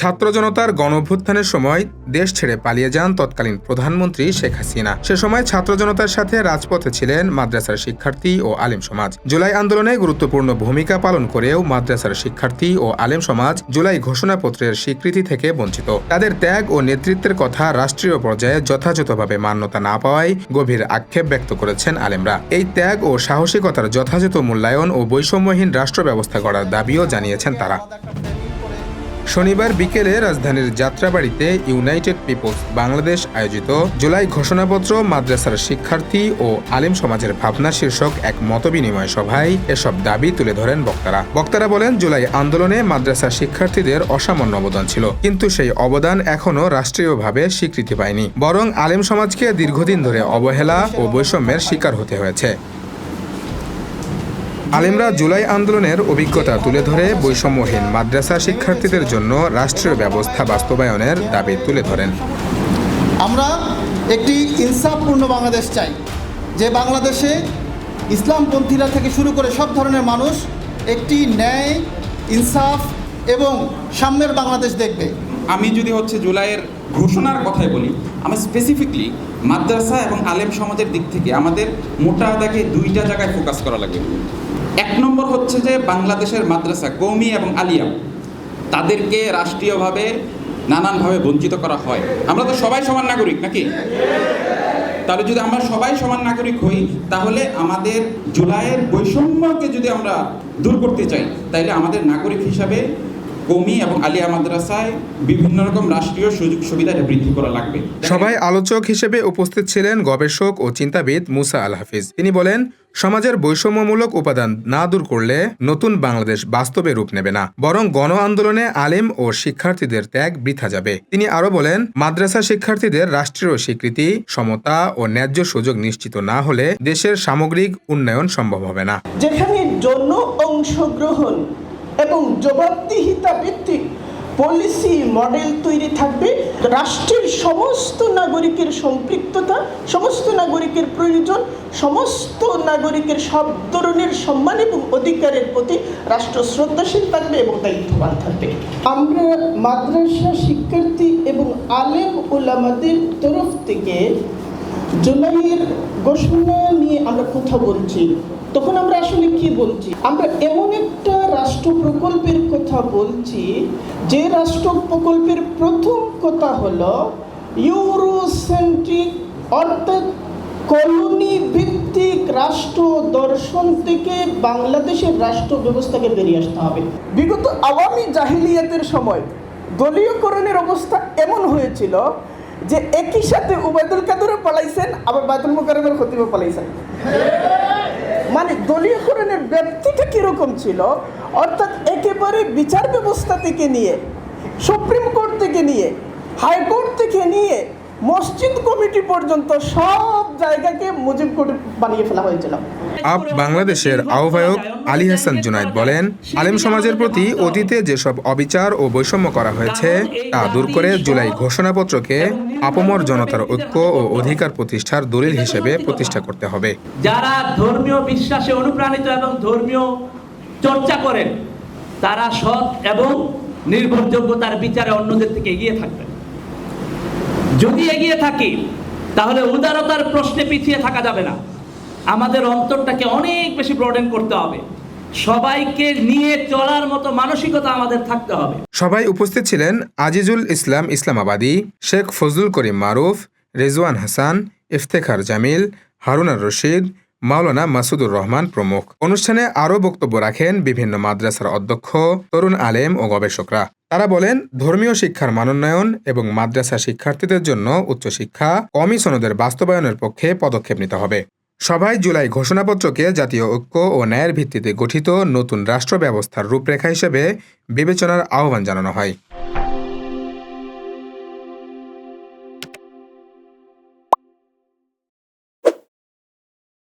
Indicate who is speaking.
Speaker 1: ছাত্র জনতার গণভ্যুত্থানের সময় দেশ ছেড়ে পালিয়ে যান তৎকালীন প্রধানমন্ত্রী শেখ হাসিনা। সে সময় ছাত্র জনতার সাথে রাজপথে ছিলেন মাদ্রাসার শিক্ষার্থী ও আলেম সমাজ। জুলাই আন্দোলনে গুরুত্বপূর্ণ ভূমিকা পালন করেও মাদ্রাসার শিক্ষার্থী ও আলেম সমাজ জুলাই ঘোষণাপত্রের স্বীকৃতি থেকে বঞ্চিত। তাদের ত্যাগ ও নেতৃত্বের কথা রাষ্ট্রীয় পর্যায়ে যথাযথভাবে মান্যতা না পাওয়ায় গভীর আক্ষেপ ব্যক্ত করেছেন আলেমরা। এই ত্যাগ ও সাহসিকতার যথাযথ মূল্যায়ন ও বৈষম্যহীন রাষ্ট্র ব্যবস্থা করার দাবিও জানিয়েছেন তারা। শনিবার বিকেলে রাজধানীর যাত্রাবাড়িতে ইউনাইটেড পিপলস বাংলাদেশ আয়োজিত জুলাই ঘোষণাপত্র মাদ্রাসার শিক্ষার্থী ও আলিম সমাজের ভাবনা শীর্ষক এক মতবিনিময় সভায় এসব দাবি তুলে ধরেন বক্তারা। বক্তারা বলেন, জুলাই আন্দোলনে মাদ্রাসার শিক্ষার্থীদের অসামান্য অবদান ছিল, কিন্তু সেই অবদান এখনও রাষ্ট্রীয়ভাবে স্বীকৃতি পায়নি। বরং আলিম সমাজকে দীর্ঘদিন ধরে অবহেলা ও বৈষম্যের শিকার হতে হয়েছে। আলেমরা জুলাই আন্দোলনের অভিজ্ঞতা তুলে ধরে বৈষম্যহীন মাদ্রাসা শিক্ষার্থীদের জন্য রাষ্ট্রীয় ব্যবস্থা বাস্তবায়নের দাবি তুলে ধরেন।
Speaker 2: আমরা একটি ইনসাফপূর্ণ বাংলাদেশ চাই যে বাংলাদেশে ইসলামপন্থীরা থেকে শুরু করে সব ধরনের মানুষ একটি ন্যায় ইনসাফ এবং সাম্যের বাংলাদেশ দেখবে।
Speaker 3: আমি যদি হচ্ছে জুলাইয়ের ঘোষণার কথাই বলি আমি স্পেসিফিকলি মাদ্রাসা এবং আলেম সমাজের দিক থেকে আমাদের মোটা দাগে দুইটা জায়গায় ফোকাস করা লাগবে এক নম্বর হচ্ছে যে বাংলাদেশের মাদ্রাসা, কৌমি এবং আলিয়া, তাদেরকে রাষ্ট্রীয়ভাবে নানানভাবে বঞ্চিত করা হয়। আমরা তো সবাই সমান নাগরিক নাকি? তাহলে যদি আমরা সবাই সমান নাগরিক হই, তাহলে আমাদের জুলাইয়ের বৈষম্যকে যদি আমরা দূর করতে চাই, তাইলে আমাদের নাগরিক হিসাবে কমি এবং আলিয়া মাদ্রাসায় বিভিন্ন রকম রাষ্ট্রীয় সুযোগ সুবিধা বৃদ্ধি করা লাগবে।
Speaker 1: সভায় আলোচক হিসেবে উপস্থিত ছিলেন গবেষক ও চিন্তাবিদ মুসা আল হাফিজ তিনি বলেন সমাজের বৈষম্যমূলক উপাদান না দূর করলে নতুন বাংলাদেশ বাস্তবে রূপ নেবে না বরং গণ আন্দোলনে আলেম ও শিক্ষার্থীদের ত্যাগ বৃথা যাবে। তিনি আরও বলেন মাদ্রাসা শিক্ষার্থীদের রাষ্ট্রীয় স্বীকৃতি সমতা ও ন্যায্য সুযোগ নিশ্চিত না হলে দেশের সামগ্রিক উন্নয়ন সম্ভব হবে না।
Speaker 4: যেখানে জন অংশগ্রহণ এবং জবাবদিহিতা ভিত্তিক পলিসি মডেল তৈরি থাকবে। রাষ্ট্রের সমস্ত নাগরিকের সম্পৃক্ততা, সমস্ত নাগরিকের প্রয়োজন, সমস্ত নাগরিকের সব ধরনের সম্মান এবং অধিকারের প্রতি রাষ্ট্র শ্রদ্ধাশীল থাকবে এবং দায়িত্ববান থাকবে। আমরা মাদ্রাসা শিক্ষার্থী এবং আলেম ওলামাদের তরফ থেকে জুলাইয়ের ঘোষণা নিয়ে আমরা কথা বলছি। তখন আমরা আসলে কি বলছি? আমরা এমন একটা রাষ্ট্র প্রকল্পের কথা বলছি, যে রাষ্ট্র প্রকল্পের প্রথম কথা হলো ইউরোসেন্ট্রিক অর্থাৎ কলোনি ভিত্তিক রাষ্ট্র দর্শন থেকে বাংলাদেশের রাষ্ট্র ব্যবস্থাকে বেরিয়ে আসতে হবে। বিগত আওয়ামী জাহিলিয়াতের সময় দলীয়করণের অবস্থা এমন হয়েছিল যে একই সাথে উবায়দুল কাদেরও পালাইছেন, আবার বায়তুল মুকারমের খতিবও পালাইছেন। মানে দলীয়করণের ব্যক্তিটা কীরকম ছিল? অর্থাৎ একেবারে বিচার ব্যবস্থা থেকে নিয়ে, সুপ্রিম কোর্ট থেকে নিয়ে, হাইকোর্ট থেকে নিয়ে মসজিদ কমিটি পর্যন্ত সব জায়গাকে মুজিব কোর্ট বানিয়ে ফেলা হয়েছিল।
Speaker 1: আপ বাংলাদেশের আহ্বায়ক আলী হাসান জুনাইদ বলেন আলেম সমাজের প্রতি অতীতে যেসব অবিচার ও বৈষম্য করা হয়েছে তা দূর করে জুলাই ঘোষণাপত্রকে আপমর জনতার ঐক্য ও অধিকার প্রতিষ্ঠার দলিল হিসেবে প্রতিষ্ঠা করতে হবে।
Speaker 5: যারা ধর্মীয় বিশ্বাসে অনুপ্রাণিত এবং ধর্মীয় চর্চা করেন তারা সৎ এবং নির্ভরযোগ্যতার বিচারে অন্যদের থেকে এগিয়ে থাকবেন। যদি এগিয়ে থাকি, তাহলে উদারতার প্রশ্নে পিছিয়ে থাকা যাবে না। আমাদের অন্তরটাকে অনেক বেশি ব্রডেন করতে হবে। সবাইকে নিয়ে চলার মতো মানসিকতা আমাদের থাকতে হবে।
Speaker 1: সবাই উপস্থিত ছিলেন আজিজুল ইসলাম ইসলামাবাদী, শেখ ফজলুল করিম মারুফ, রেজওয়ান হাসান, ইফতেখার জামিল হারুনার রশিদ, মাওলানা মাসুদুর রহমান প্রমুখ। অনুষ্ঠানে আরও বক্তব্য রাখেন বিভিন্ন মাদ্রাসার অধ্যক্ষ, তরুণ আলেম ও গবেষকরা। তারা বলেন, ধর্মীয় শিক্ষার মানোন্নয়ন এবং মাদ্রাসা শিক্ষার্থীদের জন্য উচ্চশিক্ষা কমিশনদের বাস্তবায়নের পক্ষে পদক্ষেপ নিতে হবে। সভায় জুলাই ঘোষণাপত্রকে জাতীয় ঐক্য ও ন্যায়ের ভিত্তিতে গঠিত নতুন রাষ্ট্র ব্যবস্থার রূপরেখা হিসেবে বিবেচনার আহ্বান জানানো হয়।